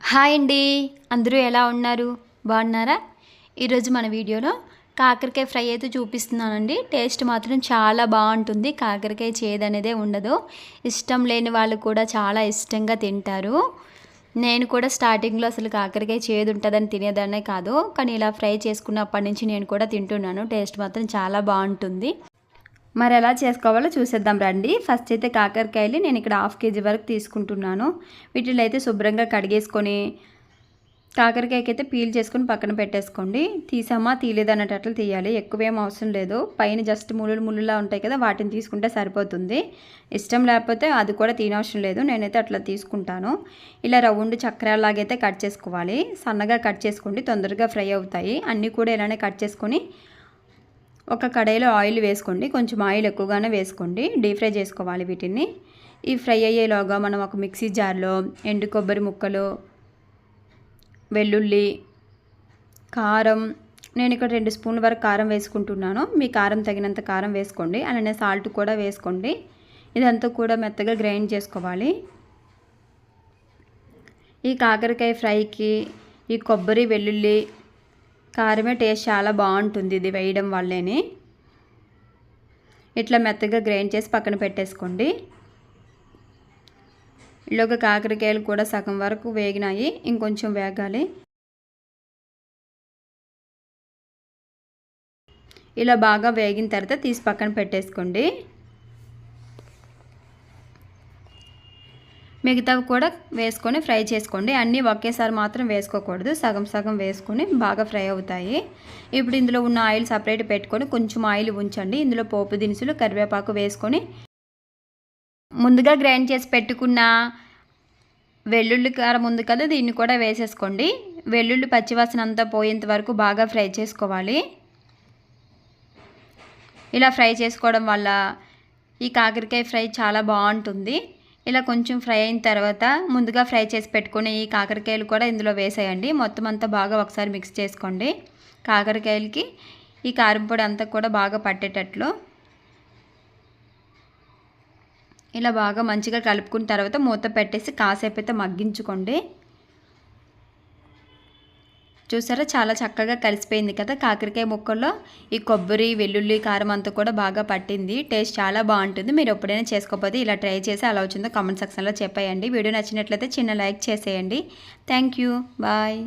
Hi అండి. అందరూ ఎలా ఉన్నారు? బాగున్నారా? ఈరోజు మన వీడియోలో కాకరకాయ ఫ్రై అయితే చూపిస్తున్నానండి. టేస్ట్ మాత్రం చాలా బాగుంటుంది. కాకరకాయ చేదు ఉండదు. ఇష్టం లేని వాళ్ళు కూడా చాలా ఇష్టంగా తింటారు. నేను కూడా స్టార్టింగ్లో అసలు కాకరకాయ చేదు ఉంటుందని తినేదాన్నే కాదు. కానీ ఇలా ఫ్రై చేసుకున్నప్పటి నుంచి నేను కూడా తింటున్నాను. టేస్ట్ మాత్రం చాలా బాగుంటుంది. మరి ఎలా చేసుకోవాలో చూసేద్దాం రండి. ఫస్ట్ అయితే కాకరకాయలు నేను ఇక్కడ హాఫ్ కేజీ వరకు తీసుకుంటున్నాను. వీటిలో అయితే శుభ్రంగా కడిగేసుకొని కాకరకాయకి అయితే పీల్ చేసుకొని పక్కన పెట్టేసుకోండి. తీసామా? తీయలేదు అన్నట్లు తీయాలి. ఎక్కువేం అవసరం లేదు. పైన జస్ట్ ముళ్ళు ముళ్ళులా ఉంటాయి కదా వాటిని తీసుకుంటే సరిపోతుంది. ఇష్టం లేకపోతే అది కూడా తినవసరం లేదు. నేనైతే అట్లా తీసుకుంటాను. ఇలా రౌండ్ చక్రాలాగైతే కట్ చేసుకోవాలి. సన్నగా కట్ చేసుకోండి. తొందరగా ఫ్రై అవుతాయి. అన్నీ కూడా ఇలానే కట్ చేసుకొని ఒక కడాయిలో ఆయిల్ వేసుకోండి. కొంచెం ఆయిల్ ఎక్కువగానే వేసుకోండి. డీప్ ఫ్రై చేసుకోవాలి వీటిని. ఈ ఫ్రై అయ్యేలోగా మనం ఒక మిక్సీ జార్లో ఎండు కొబ్బరి ముక్కలు వెల్లుల్లి కారం నేను ఇక్కడ రెండు స్పూన్ల వరకు కారం వేసుకుంటున్నాను. మీ కారం తగినంత కారం వేసుకోండి. అలానే సాల్ట్ కూడా వేసుకోండి. ఇదంతా కూడా మెత్తగా గ్రైండ్ చేసుకోవాలి. ఈ కాకరకాయ ఫ్రైకి ఈ కొబ్బరి వెల్లుల్లి కారమే టేస్ట్ చాలా బాగుంటుంది ఇది వేయడం వల్లేని. ఇట్లా మెత్తగా గ్రైండ్ చేసి పక్కన పెట్టేసుకోండి. ఇలాగ కాకరకాయలు కూడా సగం వరకు వేగినాయి ఇంకొంచెం వేగాలి. ఇలా బాగా వేగిన తర్వాత తీసి పక్కన పెట్టేసుకోండి. మిగతావి కూడా వేసుకొని ఫ్రై చేసుకోండి. అన్నీ ఒకేసారి మాత్రం వేసుకోకూడదు. సగం సగం వేసుకొని బాగా ఫ్రై అవుతాయి. ఇప్పుడు ఇందులో ఉన్న ఆయిల్ సపరేట్ పెట్టుకొని కొంచెం ఆయిల్ ఉంచండి. ఇందులో పోపు దినుసులు కరివేపాకు వేసుకొని ముందుగా గ్రైండ్ చేసి పెట్టుకున్న వెల్లుల్లి కారం ఉంది కదా దీన్ని కూడా వేసేసుకోండి. వెల్లుల్లి పచ్చివాసన అంతా పోయేంత వరకు బాగా ఫ్రై చేసుకోవాలి. ఇలా ఫ్రై చేసుకోవడం వల్ల ఈ కాకరకాయ ఫ్రై చాలా బాగుంటుంది. ఇలా కొంచెం ఫ్రై అయిన తర్వాత ముందుగా ఫ్రై చేసి పెట్టుకునే ఈ కాకరకాయలు కూడా ఇందులో వేసేయండి. మొత్తం అంతా బాగా ఒకసారి మిక్స్ చేసుకోండి. కాకరకాయలకి ఈ కారంపొడి అంతా కూడా బాగా పట్టేటట్లు ఇలా బాగా మంచిగా కలుపుకున్న తర్వాత మూత పెట్టేసి కాసేపు అయితే మగ్గించుకోండి. చూసారా? చాలా చక్కగా కలిసిపోయింది కదా కాకరకాయ ముక్కల్లో. ఈ కొబ్బరి వెల్లుల్లి కారం అంతా కూడా బాగా పట్టింది. టేస్ట్ చాలా బాగుంటుంది. మీరు ఎప్పుడైనా చేసుకోకపోతే ఇలా ట్రై చేసి అలా వచ్చిందో కామెంట్ సెక్షన్లో చెప్పేయండి. వీడియో నచ్చినట్లయితే చిన్న లైక్ చేసేయండి. Thank you. బాయ్.